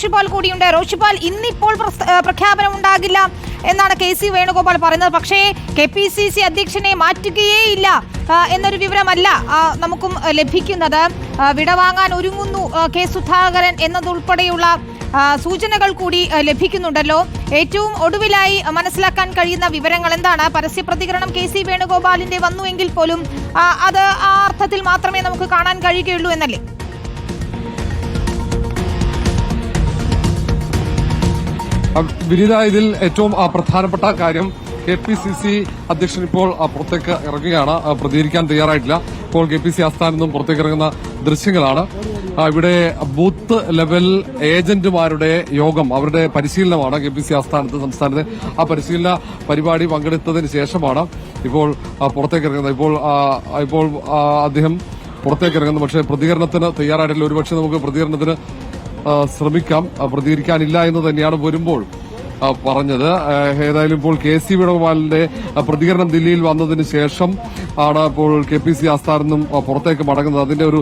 റോഷിപാൽ കൂടിയുണ്ട്. റോഷിപാൽ ഇന്നിപ്പോൾ പ്രഖ്യാപനം ഉണ്ടാകില്ല എന്നാണ് കെ സി വേണുഗോപാൽ പറയുന്നത്. പക്ഷേ കെ പി സി സി അധ്യക്ഷനെ മാറ്റുകയേ ഇല്ല എന്നൊരു വിവരമല്ല നമുക്കും ലഭിക്കുന്നത്. വിടവാങ്ങാൻ ഒരുങ്ങുന്നു കെ സുധാകരൻ എന്നതുൾപ്പെടെയുള്ള സൂചനകൾ കൂടി ലഭിക്കുന്നുണ്ടല്ലോ. ഏറ്റവും ഒടുവിലായി മനസ്സിലാക്കാൻ കഴിയുന്ന വിവരങ്ങൾ എന്താണ്? പരസ്യ പ്രതികരണം കെ സി വേണുഗോപാലിന്റെ വന്നുവെങ്കിൽ പോലും അത് ആ അർത്ഥത്തിൽ മാത്രമേ നമുക്ക് കാണാൻ കഴിയുകയുള്ളൂ എന്നല്ലേ? വിനീത ഇതിൽ ഏറ്റവും പ്രധാനപ്പെട്ട കാര്യം കെ പി സി സി അധ്യക്ഷൻ ഇപ്പോൾ പുറത്തേക്ക് ഇറങ്ങുകയാണ്. പ്രതികരിക്കാൻ തയ്യാറായിട്ടില്ല. ഇപ്പോൾ കെ പി സി ആസ്ഥാനത്ത് നിന്നും പുറത്തേക്ക് ഇറങ്ങുന്ന ദൃശ്യങ്ങളാണ്. ഇവിടെ ബൂത്ത് ലെവൽ ഏജന്റുമാരുടെ യോഗം അവരുടെ പരിശീലനമാണ് കെ പി സി ആസ്ഥാനത്ത് സംസ്ഥാനത്ത്. ആ പരിശീലന പരിപാടി പങ്കെടുത്തതിന് ശേഷമാണ് ഇപ്പോൾ പുറത്തേക്ക് ഇറങ്ങുന്നത്. ഇപ്പോൾ ഇപ്പോൾ അദ്ദേഹം പുറത്തേക്ക് ഇറങ്ങുന്നു. പക്ഷേ പ്രതികരണത്തിന് തയ്യാറായിട്ടില്ല. ഒരുപക്ഷെ നമുക്ക് പ്രതികരണത്തിന് ശ്രമിക്കാം. പ്രതികരിക്കാനില്ല എന്ന് തന്നെയാണ് വരുമ്പോൾ പറഞ്ഞത്. ഏതായാലും ഇപ്പോൾ കെ സി വേണുഗോപാലിന്റെ പ്രതികരണം ദില്ലിയിൽ വന്നതിന് ശേഷം ആണ് ഇപ്പോൾ കെ പി സി ആസ്ഥാനം നിന്നും പുറത്തേക്ക് മടങ്ങുന്നത്. അതിന്റെ ഒരു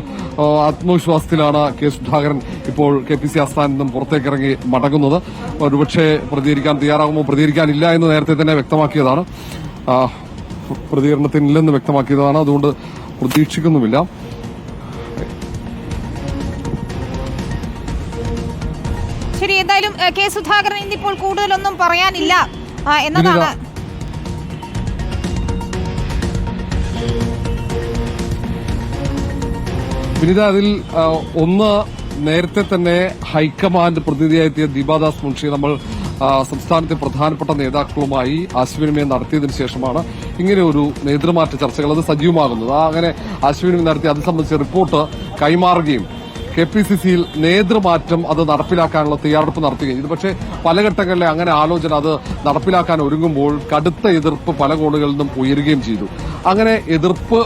ആത്മവിശ്വാസത്തിലാണ് കെ സുധാകരൻ ഇപ്പോൾ കെ പി സി ആസ്ഥാനം നിന്നും പുറത്തേക്ക് ഇറങ്ങി മടങ്ങുന്നത്. ഒരുപക്ഷെ പ്രതികരിക്കാൻ തയ്യാറാകുമോ? പ്രതികരിക്കാനില്ല എന്ന് നേരത്തെ തന്നെ വ്യക്തമാക്കിയതാണ്. പ്രതികരണത്തിനില്ലെന്ന് വ്യക്തമാക്കിയതാണ്. അതുകൊണ്ട് പ്രതീക്ഷിക്കുന്നുമില്ല. എന്തായാലും കെ സുധാകരൻ ഇന്നിപ്പോൾ കൂടുതലൊന്നും പറയാനില്ല. എന്നതാണ് വിനിത. അതിൽ ഒന്ന് നേരത്തെ തന്നെ ഹൈക്കമാൻഡ് പ്രതിനിധിയായെത്തിയ ദീപാദാസ് മുൻഷി നമ്മൾ സംസ്ഥാനത്തെ പ്രധാനപ്പെട്ട നേതാക്കളുമായി ആശയവിനിമയം നടത്തിയതിനു ശേഷമാണ് ഇങ്ങനെ ഒരു നേതൃമാറ്റ ചർച്ചകൾ അത് സജീവമാകുന്നത്. അങ്ങനെ ആശയവിനിമയം നടത്തി അത് സംബന്ധിച്ച റിപ്പോർട്ട് കൈമാറുകയും കെ പി സി സിയിൽ നേതൃമാറ്റം അത് നടപ്പിലാക്കാനുള്ള തയ്യാറെടുപ്പ് നടത്തുകയും ഇത് പക്ഷേ പല ഘട്ടങ്ങളിലെ അങ്ങനെ ആലോചന അത് നടപ്പിലാക്കാൻ ഒരുങ്ങുമ്പോൾ കടുത്ത എതിർപ്പ് പല കോണുകളിൽ നിന്നും ഉയരുകയും ചെയ്തു. അങ്ങനെ എതിർപ്പ്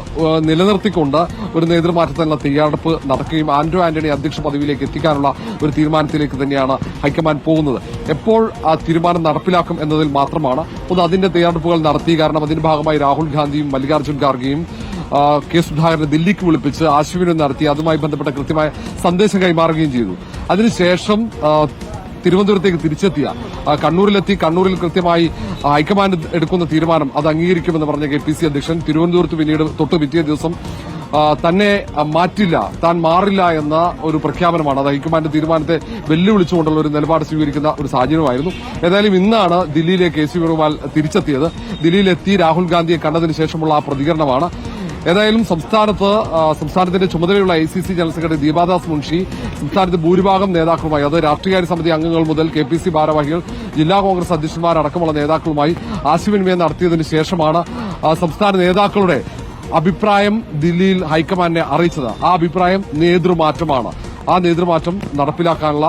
നിലനിർത്തിക്കൊണ്ട് ഒരു നേതൃമാറ്റത്തിനുള്ള തയ്യാറെടുപ്പ് നടക്കുകയും ആന്റോ ആന്റണി അധ്യക്ഷ പദവിയിലേക്ക് എത്തിക്കാനുള്ള ഒരു തീരുമാനത്തിലേക്ക് തന്നെയാണ് ഹൈക്കമാൻഡ് പോകുന്നത്. എപ്പോൾ ആ തീരുമാനം നടപ്പിലാക്കും എന്നതിൽ മാത്രമാണ് ഒന്ന് അതിന്റെ തയ്യാറെടുപ്പുകൾ നടത്തി കാരണം അതിന്റെ ഭാഗമായി രാഹുൽ ഗാന്ധിയും മല്ലികാർജുൻ ഖാർഗെയും കെ സുധാകരനെ ദില്ലിക്ക് വിളിപ്പിച്ച് ആശയവിനിമയം നടത്തി അതുമായി ബന്ധപ്പെട്ട കൃത്യമായ സന്ദേശം കൈമാറുകയും ചെയ്തു. അതിനുശേഷം തിരുവനന്തപുരത്തേക്ക് തിരിച്ചെത്തിയ കണ്ണൂരിലെത്തി കണ്ണൂരിൽ കൃത്യമായി ഹൈക്കമാൻഡ് എടുക്കുന്ന തീരുമാനം അത് അംഗീകരിക്കുമെന്ന് പറഞ്ഞ കെ പി സി അധ്യക്ഷൻ തിരുവനന്തപുരത്ത് പിന്നീട് തൊട്ട് പിറ്റേ ദിവസം തന്നെ മാറ്റില്ല താൻ മാറില്ല എന്ന ഒരു പ്രഖ്യാപനമാണ് അത് ഹൈക്കമാൻഡ് തീരുമാനത്തെ വെല്ലുവിളിച്ചുകൊണ്ടുള്ള ഒരു നിലപാട് സ്വീകരിക്കുന്ന ഒരു സാഹചര്യമായിരുന്നു. ഏതായാലും ഇന്നാണ് ദില്ലിയിലെ കെ സി വേണുഗോപാൽ തിരിച്ചെത്തിയത്. ദില്ലിയിലെത്തി രാഹുൽ ഗാന്ധിയെ കണ്ടതിന് ശേഷമുള്ള ആ പ്രതികരണമാണ്. ഏതായാലും സംസ്ഥാനത്ത് സംസ്ഥാനത്തിന്റെ ചുമതലയുള്ള I C C general secretary Deepa Das Munshi സംസ്ഥാനത്ത് ഭൂരിഭാഗം നേതാക്കളുമായി അത് രാഷ്ട്രീയകാര്യ സമിതി അംഗങ്ങൾ മുതൽ കെ പി സി ഭാരവാഹികൾ ജില്ലാ കോൺഗ്രസ് അധ്യക്ഷന്മാരടക്കമുള്ള നേതാക്കളുമായി ആശയവിനിമയം നടത്തിയതിനു ശേഷമാണ് സംസ്ഥാന നേതാക്കളുടെ അഭിപ്രായം ദില്ലിയിൽ ഹൈക്കമാൻഡിനെ അറിയിച്ചത്. ആ അഭിപ്രായം നേതൃമാറ്റമാണ്. ആ നേതൃമാറ്റം നടപ്പിലാക്കാനുള്ള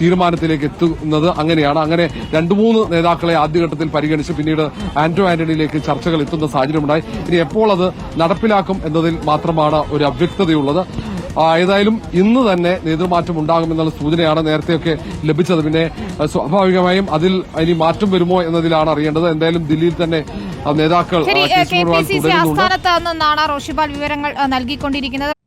തീരുമാനത്തിലേക്ക് എത്തുന്നത് അങ്ങനെയാണ്. അങ്ങനെ രണ്ടു മൂന്ന് നേതാക്കളെ ആദ്യഘട്ടത്തിൽ പരിഗണിച്ച് പിന്നീട് ആന്റോ ആന്റണിയിലേക്ക് ചർച്ചകൾ എത്തുന്ന സാഹചര്യമുണ്ടായി. ഇനി എപ്പോൾ അത് നടപ്പിലാക്കും എന്നതിൽ മാത്രമാണ് ഒരു അവ്യക്തതയുള്ളത്. ആ, ഏതായാലും ഇന്ന് തന്നെ നേതൃമാറ്റം ഉണ്ടാകുമെന്നുള്ള സൂചനയാണ് നേരത്തെയൊക്കെ ലഭിച്ചത്. പിന്നെ സ്വാഭാവികമായും അതിൽ ഇനി മാറ്റം വരുമോ എന്നതിലാണ് അറിയേണ്ടത്. എന്തായാലും ദില്ലിയിൽ തന്നെ ആ, നേതാക്കൾ ആ, ആസ്ഥാനത്ത് നിന്നാണ് റോഷിപാൽ വിവരങ്ങൾ നൽകിക്കൊണ്ടിരിക്കുന്നത്.